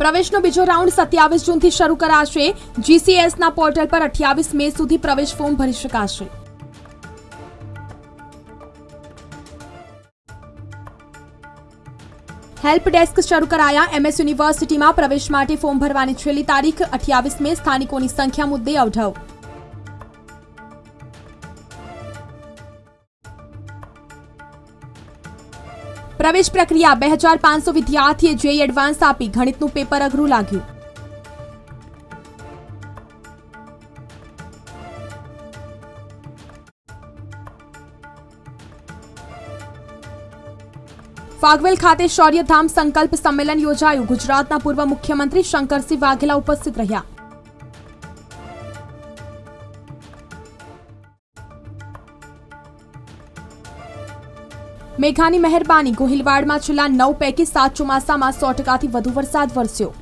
પ્રવેશનો બીજો રાઉન્ડ સત્યાવીસ જૂનથી શરૂ કરાશે. જીસીએસના પોર્ટલ પર અઠ્યાવીસ મે સુધી પ્રવેશ ફોર્મ ભરી શકાશે. હેલ્પ ડેસ્ક શરૂ કરાયા. એમએસ યુનિવર્સિટીમાં પ્રવેશ માટે ફોર્મ ભરવાની છેલ્લી તારીખ અઠ્યાવીસ મે. સ્થાનિકોની સંખ્યા મુદ્દે અવઢવ. પ્રવેશ પ્રક્રિયા બે હજાર પાંચસો વિદ્યાર્થીએ જેઈ એડવાન્સ આપી. ગણિતનું પેપર અઘરું લાગ્યું. ફાગવેલ ખાતે શૌર્યધામ સંકલ્પ સંમેલન યોજાયું. ગુજરાતના પૂર્વ મુખ્યમંત્રી શંકરસિંહ વાઘેલા ઉપસ્થિત રહ્યા. મેઘાની મહેરબાની ગોહિલવાડમાં છેલ્લા નવ પૈકી સાત ચોમાસામાં સો ટકાથી વધુ વરસાદ વરસ્યો.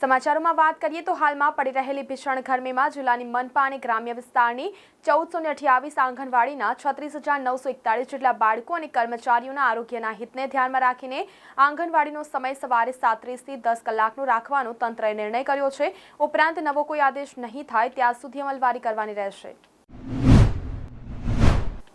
સમાચારોમાં વાત કરીએ તો હાલમાં પડી રહેલી ભીષણ ગરમીમાં જિલ્લાની મનપા અને ગ્રામ્ય વિસ્તારની ચૌદસો ને અઠ્યાવીસ આંગણવાડીના છત્રીસ હજાર નવસો એકતાળીસ જેટલા બાળકો અને કર્મચારીઓના આરોગ્યના હિતને ધ્યાનમાં રાખીને આંગણવાડીનો સમય સવારે સાત્રીસથી દસ કલાકનો રાખવાનો તંત્રએ નિર્ણય કર્યો છે. ઉપરાંત નવો કોઈ આદેશ નહીં થાય, ત્યાં સુધી અમલવારી કરવાની રહેશે.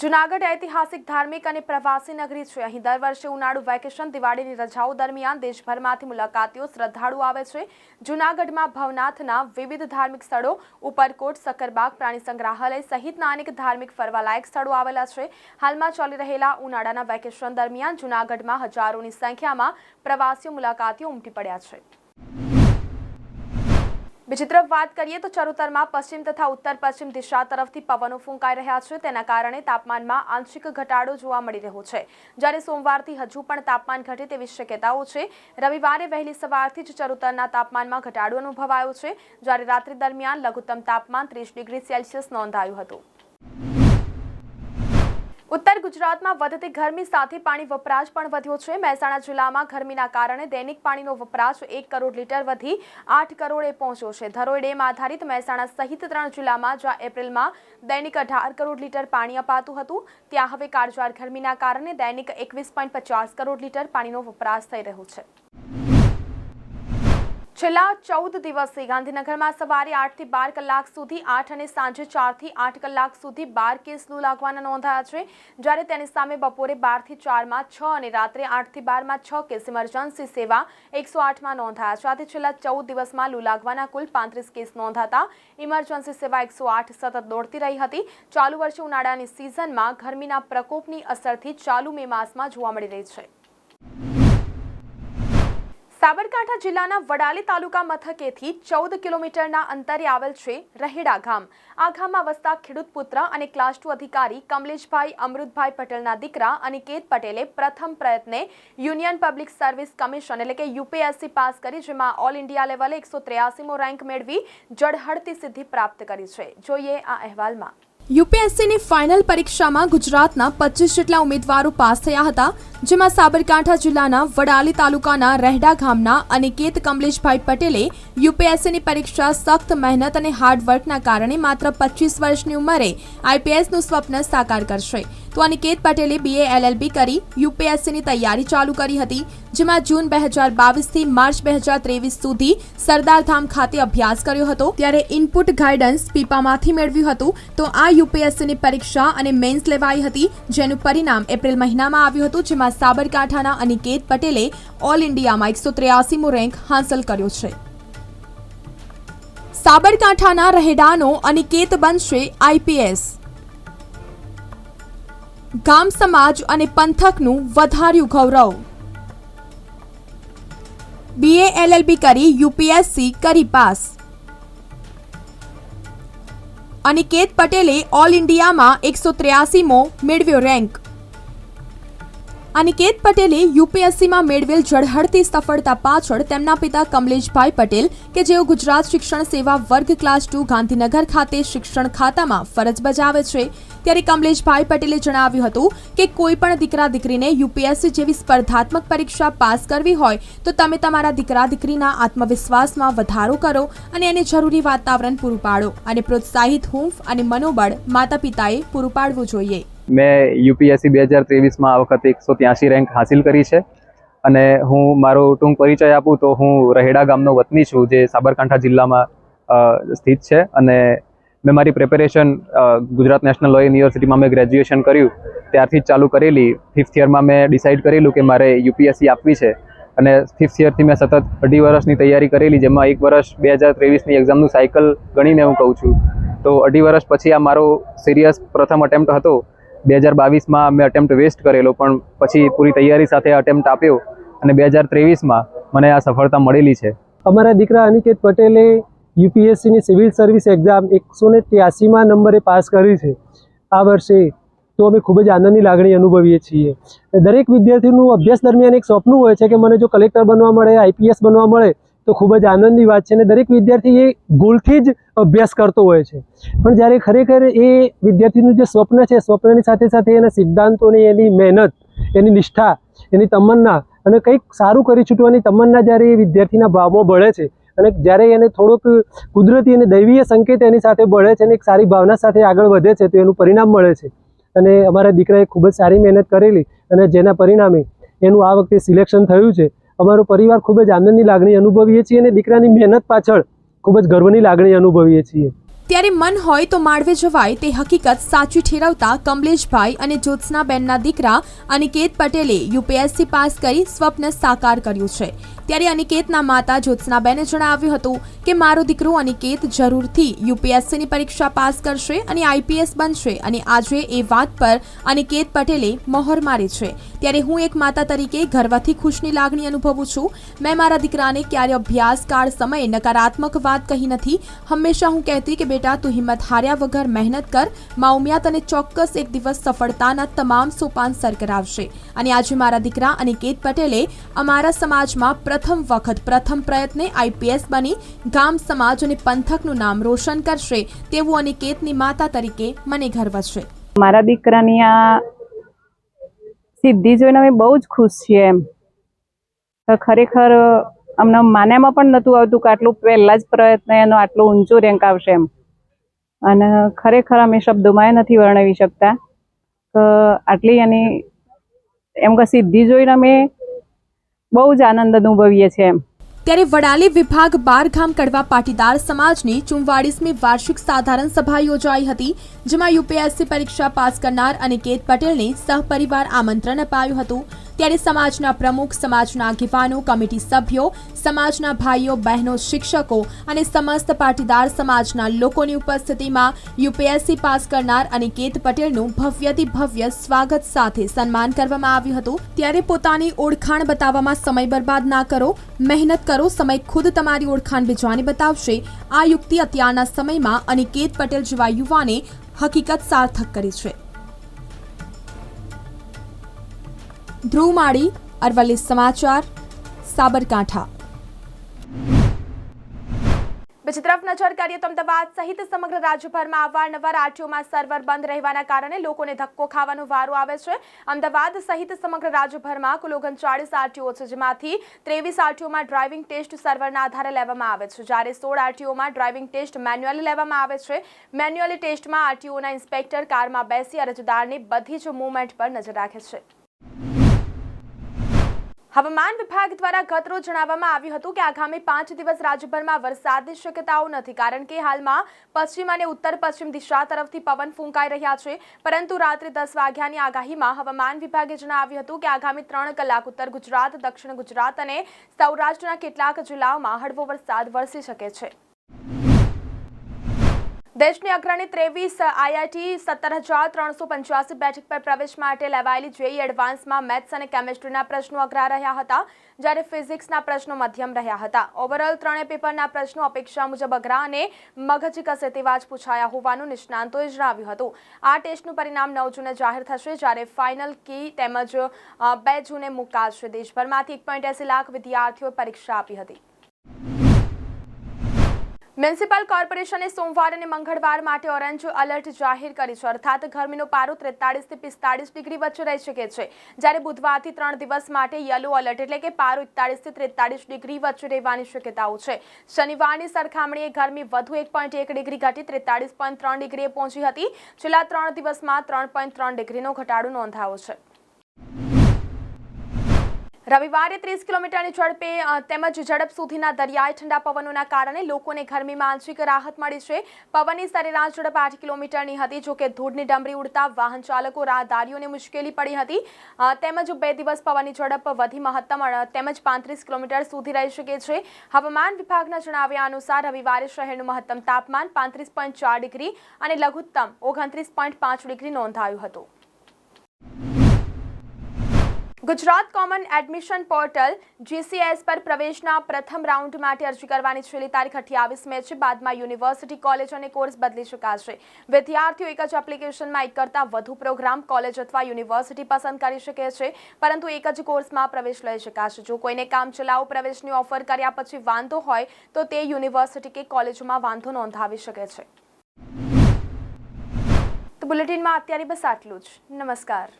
જુનાગઢ ઐતિહાસિક, ધાર્મિક અને પ્રવાસી નગરી છે. અહીં દર વર્ષે ઉનાળુ વેકેશન દિવાળીની રજાઓ દરમિયાન દેશભરમાંથી મુલાકાતીઓ શ્રદ્ધાળુ આવે છે. જુનાગઢમાં ભવનાથના વિવિધ ધાર્મિક સ્થળો, ઉપરકોટ, સક્કરબાગ, પ્રાણી સંગ્રહાલય સહિતના અનેક ધાર્મિક ફરવાલાયક સ્થળો આવેલા છે. હાલમાં ચાલી રહેલા ઉનાળાના વેકેશન દરમિયાન જુનાગઢમાં હજારોની સંખ્યામાં પ્રવાસીઓ મુલાકાતીઓ ઉમટી પડ્યા છે. બીજી તરફ વાત કરીએ તો ચરોતરમાં પશ્ચિમ તથા ઉત્તર પશ્ચિમ દિશા તરફથી પવનો ફૂંકાઈ રહ્યા છે. તેના કારણે તાપમાનમાં આંશિક ઘટાડો જોવા મળી રહ્યો છે. જ્યારે સોમવારથી હજુ પણ તાપમાન ઘટે તેવી શક્યતાઓ છે. રવિવારે વહેલી સવારથી જ ચરોતરના તાપમાનમાં ઘટાડો અનુભવાયો છે. જ્યારે રાત્રિ દરમિયાન લઘુત્તમ તાપમાન ત્રીસ ડિગ્રી સેલ્સિયસ નોંધાયું હતું. ઉત્તર ગુજરાતમાં વધતી ગરમી સાથે પાણી વપરાશ પણ વધ્યો છે. મહેસાણા જિલ્લામાં ગરમીના કારણે દૈનિક પાણીનો વપરાશ એક કરોડ લીટર વધી આઠ કરોડે પહોંચ્યો છે. ધરોઈ ડેમ આધારિત મહેસાણા સહિત ત્રણ જિલ્લામાં, જ્યાં એપ્રિલમાં દૈનિક અઢાર કરોડ લીટર પાણી અપાતું હતું, ત્યાં હવે કાળઝાળ ગરમીના કારણે દૈનિક એકવીસ પોઈન્ટ પચાસ કરોડ લીટર પાણીનો વપરાશ થઈ રહ્યો છે. છેલ્લા ચૌદ દિવસથી ગાંધીનગરમાં સવારે આઠથી બાર કલાક સુધી આઠ અને સાંજે ચારથી આઠ કલાક સુધી બાર કેસ લૂ લાગવાના નોંધાયા છે. જ્યારે તેની સામે બપોરે બારથી ચારમાં છ અને રાત્રે આઠથી બારમાં છ કેસ ઇમરજન્સી સેવા એકસો આઠમાં નોંધાયા છે. આથી છેલ્લા ચૌદ દિવસમાં લૂ લાગવાના કુલ પાંત્રીસ કેસ નોંધાતા ઇમરજન્સી સેવા એકસો આઠ સતત દોડતી રહી હતી. ચાલુ વર્ષે ઉનાળાની સિઝનમાં ગરમીના પ્રકોપની અસરથી ચાલુ મે માસમાં જોવા મળી રહી છે. સાબરકાંઠા જિલ્લાના વડાલી તાલુકા મથકેથી ચૌદ કિલોમીટરના અંતરે આવેલ છે રહેડા ગામ. આ ગામમાં વસતા ખેડૂત પુત્ર અને ક્લાસ ટુ અધિકારી કમલેશભાઈ, અમૃતભાઈ પટેલના દીકરા અનિકેત પટેલે પ્રથમ પ્રયત્ને યુનિયન પબ્લિક સર્વિસ કમિશન એટલે કે યુપીએસસી પાસ કરી, જેમાં ઓલ ઇન્ડિયા લેવલે એકસો ત્રેયાસીમો રેન્ક મેળવી જળહળતી સિદ્ધિ પ્રાપ્ત કરી છે. જોઈએ આ અહેવાલમાં. યુપીએસસીની ફાઇનલ પરીક્ષામાં ગુજરાતના પચીસ જેટલા ઉમેદવારો પાસ થયા હતા, જેમાં સાબરકાંઠા જિલ્લાના વડાલી તાલુકાના રહેડા ગામના અનિકેત કમલેશભાઈ પટેલે યુપીએસસીની પરીક્ષા સખ્ત મહેનત અને હાર્ડવર્કના કારણે માત્ર પચીસ વર્ષની ઉંમરે આઈપીએસનું સ્વપ્ન સાકાર કરશે. તો અનિકેત પટેલે બીએ એલએલબી કરી યુપીએસસીની તૈયારી ચાલુ કરી હતી, જેમાં જૂન બે હજાર બાવીસથી માર્ચ બે હજાર ત્રેવીસ સુધી સરદારધામ ખાતે અભ્યાસ કર્યો હતો. ત્યારે ઇનપુટ ગાઈડન્સ પીપામાંથી મેળવ્યું હતું. તો આ યુપીએસસીની પરીક્ષા અને મેન્સ લેવાઈ હતી, જેનું પરિણામ એપ્રિલ મહિનામાં આવ્યું હતું, જેમાં સાબરકાંઠાના અનિકેત પટેલે ઓલ ઇન્ડિયામાં એકસો ત્રેયાસીમો રેન્ક હાંસલ કર્યો છે. સાબરકાંઠાના રહેડાનો અનિકેત બનશે આઈપીએસ ગામ સમાજ અને પંથકનું વધાર્યું ગૌરવ. બીએ એલએલબી કરી યુપીએસસી કરી પાસ. અનિકેત પટેલે ઓલ ઇન્ડિયામાં એકસો ત્ર્યાસીમો મેળવ્યો રેન્ક અનિકેત પટેલે યુપીએસસીમાં મેળવેલ ઝળહળતી સફળતા પાછળ તેમના પિતા કમલેશભાઈ પટેલ કે જેઓ ગુજરાત શિક્ષણ સેવા વર્ગ ક્લાસ ટુ ગાંધીનગર ખાતે શિક્ષણ ખાતામાં ફરજ બજાવે છે. ત્યારે કમલેશભાઈ પટેલે જણાવ્યું હતું કે કોઈ પણ દીકરા દીકરીને યુપીએસસી જેવી સ્પર્ધાત્મક પરીક્ષા પાસ કરવી હોય તો તમે તમારા દીકરા દીકરીના આત્મવિશ્વાસમાં વધારો કરો અને એને જરૂરી વાતાવરણ પૂરું પાડો અને પ્રોત્સાહિત હૂંફ અને મનોબળ માતા પિતાએ પૂરું પાડવું જોઈએ. મેં યુપીએસસી બે હજાર ત્રેવીસમાં આ વખતે એકસો ત્યાંસી રેન્ક હાસિલ કરી છે. અને હું મારો ટૂંક પરિચય આપું તો હું રહેડા ગામનો વતની છું જે સાબરકાંઠા જિલ્લામાં સ્થિત છે. અને મેં મારી પ્રિપેરેશન ગુજરાત નેશનલ લો યુનિવર્સિટીમાં મેં ગ્રેજ્યુએશન કર્યું. ત્યારથી જ ચાલુ કરેલી. ફિફ્થ યરમાં મેં ડિસાઇડ કરેલું કે મારે યુપીએસસી આપવી છે. અને ફિફ્થ યરથી મેં સતત અઢી વર્ષની તૈયારી કરેલી, જેમાં એક વર્ષ બે હજાર ત્રેવીસની એક્ઝામનું સાયકલ ગણીને હું કહું છું. તો અઢી વર્ષ પછી આ મારો સિરિયસ પ્રથમ અટેમ્પ્ટ હતો. બે હજાર બાવીસમાં મેં અટેમ્પ્ટ વેસ્ટ કરેલો, પણ પછી પૂરી તૈયારી સાથે અટેમ્પ્ટ આપ્યો અને બે હજાર ત્રેવીસમાં મને આ સફળતા મળેલી છે. અમારા દીકરા અનિકેત પટેલે યુપીએસસીની સિવિલ સર્વિસ એક્ઝામ એકસો ને ત્યાસીમાં નંબરે પાસ કરી છે. આ વર્ષે તો અમે ખૂબ જ આનંદની લાગણી અનુભવીએ છીએ. દરેક વિદ્યાર્થીનું અભ્યાસ દરમિયાન એક સ્વપ્ન હોય છે કે મને જો કલેક્ટર બનવા મળે, આઈપીએસ બનવા મળે તો ખૂબ જ આનંદની વાત છે અને દરેક વિદ્યાર્થી એ ગોલથી જ અભ્યાસ કરતો હોય છે. પણ જ્યારે ખરેખર એ વિદ્યાર્થીનું જે સ્વપ્ન છે, સ્વપ્નની સાથે સાથે એના સિદ્ધાંતોની એની મહેનત, એની નિષ્ઠા, એની તમન્ના અને કંઈક સારું કરી છૂટવાની તમન્ના જ્યારે એ વિદ્યાર્થીના ભાવમાં બળે છે અને જ્યારે એને થોડોક કુદરતી અને દૈવીય સંકેત એની સાથે બળે છે અને એક સારી ભાવના સાથે આગળ વધે છે તો એનું પરિણામ મળે છે. અને અમારા દીકરાએ ખૂબ જ સારી મહેનત કરેલી અને જેના પરિણામે એનું આ વખતે સિલેક્શન થયું છે. અમારો પરિવાર ખૂબ જ આનંદની લાગણી અનુભવીએ છીએ અને દીકરાની મહેનત પાછળ ખૂબ જ ગર્વની લાગણી અનુભવીએ છીએ. ત્યારે મન હોય તો માળવે જવાય, તે હકીકત સાચી ઠેરવતા કમલેશભાઈ અને જ્યોત્સનાબેનના દીકરા અનિકેત પટેલે યુપીએસસી પાસ કરી સ્વપ્ન સાકાર કર્યું છે. ત્યારે અનિકેતના માતા જ્યોત્સનાબેને જણાવ્યું હતું કે મારો દીકરો અનિકેત જરૂરથી યુપીએસસીની પરીક્ષા પાસ કરશે અને આઈપીએસ બનશે અને આજે એ વાત પર અનિકેત પટેલે મહોર મારી છે. ત્યારે હું એક માતા તરીકે ગર્વથી ખુશની લાગણી અનુભવું છું. મેં મારા દીકરાને ક્યારે અભ્યાસકાળ સમયે નકારાત્મક વાત કહી નથી. હંમેશા હું કહેતી કે બેટા, તું હિંમત હાર્યા વગર મહેનત કર. મા ઉમિયા તને ચોક્કસ એક દિવસ સફળતાના તમામ સોપાન સર કરાવશે. અને આજે મારા દીકરા અનિકેત પટેલે અમારા સમાજમાં પ્રથમ વખત પ્રથમ પ્રયત્ને આઈપીએસ બની. ગામ, સમાજ અને પંથકનું નામ રોશન કરશે તેવું અનિકેતની માતા તરીકે મને ગર્વ છે. મારા દીકરાની આ સિદ્ધિ જોઈને અમે બહુ જ ખુશ છીએ એમ. તો ખરેખર અમને માન્યામાં પણ નહોતું આવતું કે આટલું પહેલા જ પ્રયત્ન એનો આટલો ઊંચો રેન્ક આવશે એમ. અને ખરેખર અમે શબ્દોમાં નથી વર્ણવી શકતા. કે આટલી એની એમ કે સિદ્ધિ જોઈને અમે બહુ જ આનંદ અનુભવીએ છીએ એમ. ત્યારે વડાલી વિભાગ બારગામ કડવા પાટીદાર સમાજની ચુમ્વાળીસમી વાર્ષિક સાધારણ સભા યોજાઈ હતી, જેમાં યુપીએસસી પરીક્ષા પાસ કરનાર અનિકેત પટેલને સહપરિવાર આમંત્રણ અપાયું હતું. ત્યારે સમાજના પ્રમુખ, સમાજના આગેવાનો, કમિટી સભ્યો, સમાજના ભાઈઓ, બહેનો, શિક્ષકો અને સમસ્ત પાટીદાર સમાજના લોકોની ઉપસ્થિતિમાં યુપીએસસી પાસ કરનાર અનિકેત પટેલનું ભવ્યથી ભવ્ય સ્વાગત સાથે સન્માન કરવામાં આવ્યું હતું. ત્યારે પોતાની ઓળખાણ બતાવવામાં સમય બરબાદ ના કરો, મહેનત કરો, સમય ખુદ તમારી ઓળખાણ બીજાને બતાવશે. આ યુક્તિ અત્યારના સમયમાં અનિકેત પટેલ જેવા યુવાને હકીકત સાર્થક કરી છે. ધ્રુવ માળી અરવલ્લી સમાચાર, સાબરકાંઠા. બીજી તરફ નજર કરીએ તો અમદાવાદ સહિત સમગ્ર રાજ્યભરમાં અવારનવાર આરટીઓમાં સર્વર બંધ રહેવાના કારણે લોકોને ધક્કો ખાવાનો વારો આવે છે. અમદાવાદ સહિત સમગ્ર રાજ્યભરમાં કુલ ઓગણચાળીસ આરટીઓ છે, જેમાંથી ત્રેવીસ આરટીઓમાં ડ્રાઇવિંગ ટેસ્ટ સર્વરના આધારે લેવામાં આવે છે. જ્યારે સોળ આરટીઓમાં ડ્રાઇવિંગ ટેસ્ટ મેન્યુઅલી લેવામાં આવે છે. મેન્યુઅલી ટેસ્ટમાં આરટીઓના ઇન્સ્પેક્ટર કારમાં બેસી અરજદારની બધી જ મૂવમેન્ટ પર નજર રાખે છે. હવામાન વિભાગ દ્વારા ગત રોજ જણાવવામાં આવ્યું હતું કે આગામી પાંચ દિવસ રાજ્યભરમાં વરસાદની શક્યતાઓ નથી, કારણ કે હાલમાં પશ્ચિમ અને ઉત્તર પશ્ચિમ દિશા તરફથી પવન ફૂંકાઈ રહ્યા છે. પરંતુ રાત્રે દસ વાગ્યાની આગાહીમાં હવામાન વિભાગે જણાવ્યું હતું કે આગામી ત્રણ કલાક ઉત્તર ગુજરાત, દક્ષિણ ગુજરાત અને સૌરાષ્ટ્રના કેટલાક જિલ્લાઓમાં હળવો વરસાદ વરસી શકે છે. દેશની અગ્રણી ત્રેવીસ આઈઆઈટી સત્તર હજાર ત્રણસો પંચ્યાસી બેઠક પર પ્રવેશ માટે લેવાયેલી જેઈ એડવાન્સમાં મેથ્સ અને કેમેસ્ટ્રીના પ્રશ્નો અઘરા રહ્યા હતા, જ્યારે ફિઝિક્સના પ્રશ્નો મધ્યમ રહ્યા હતા. ઓવરઓલ ત્રણેય પેપરના પ્રશ્નો અપેક્ષા મુજબ અઘરા અને મગજ કસે તેવા જ પૂછાયા હોવાનું નિષ્ણાંતોએ જણાવ્યું હતું. આ ટેસ્ટનું પરિણામ નવ જૂને જાહેર થશે, જ્યારે ફાઇનલ કી તેમજ બે જૂને મુકાશે. દેશભરમાંથી એક પોઈન્ટ એસી લાખ વિદ્યાર્થીઓએ પરીક્ષા આપી હતી. મ્યુનિસિપલ કોર્પોરેશને સોમવાર અને મંગળવાર માટે ઓરેન્જ એલર્ટ જાહેર કરી છે. અર્થાત ગરમીનો પારો ત્રેતાળીસથી પિસ્તાળીસ ડિગ્રી વચ્ચે રહી શકે છે. જ્યારે બુધવારથી ત્રણ દિવસ માટે યલો એલર્ટ એટલે કે પારો એકતાળીસથી ત્રેતાળીસ ડિગ્રી વચ્ચે રહેવાની શક્યતાઓ છે. શનિવારની સરખામણીએ ગરમી વધુ એક પોઈન્ટ એક ડિગ્રી ઘટી ત્રેતાળીસ પોઈન્ટ ત્રણ ડિગ્રીએ પહોંચી હતી. છેલ્લા ત્રણ દિવસમાં ત્રણ પોઈન્ટ ત્રણ ડિગ્રીનો ઘટાડો નોંધાયો છે. રવિવારે ત્રીસ કિલોમીટરની ઝડપે તેમજ ઝડપ સુધીના દરિયાઈ ઠંડા પવનોના કારણે લોકોને ગરમીમાં આંશિક રાહત મળી છે. પવનની સરેરાશ ઝડપ આઠ કિલોમીટરની હતી, જોકે ધૂળની ડમરી ઉડતા વાહન ચાલકો રાહદારીઓને મુશ્કેલી પડી હતી. તેમજ બે દિવસ પવનની ઝડપ વધી મહત્તમ તેમજ પાંત્રીસ કિલોમીટર સુધી રહી શકે છે. હવામાન વિભાગના જણાવ્યા અનુસાર રવિવારે શહેરનું મહત્તમ તાપમાન પાંત્રીસ ડિગ્રી અને લઘુત્તમ ઓગણત્રીસ ડિગ્રી નોંધાયું હતું. Gujarat common admission portal GCS પર પ્રવેશના પ્રથમ રાઉન્ડ માટે અરજી કરવાની છેલ્લી તારીખ અઠ્યાવીસ મે છે. બાદમાં યુનિવર્સિટી, કોલેજ અને કોર્સ બદલી શકાશે. વિદ્યાર્થીઓ એક જ એપ્લિકેશનમાં એક કરતાં વધુ પ્રોગ્રામ કોલેજ અથવા યુનિવર્સિટી પસંદ કરી શકે છે, પરંતુ એક જ કોર્સમાં પ્રવેશ લઈ શકાશે. જો કોઈને કામ ચલાવ, પ્રવેશની ઓફર કર્યા પછી વાંધો હોય, તો તે યુનિવર્સિટી કે કોલેજમાં વાંધો નોંધાવી શકે છે. તો બુલેટિનમાં અત્યારે બસ આટલું જ. નમસ્કાર.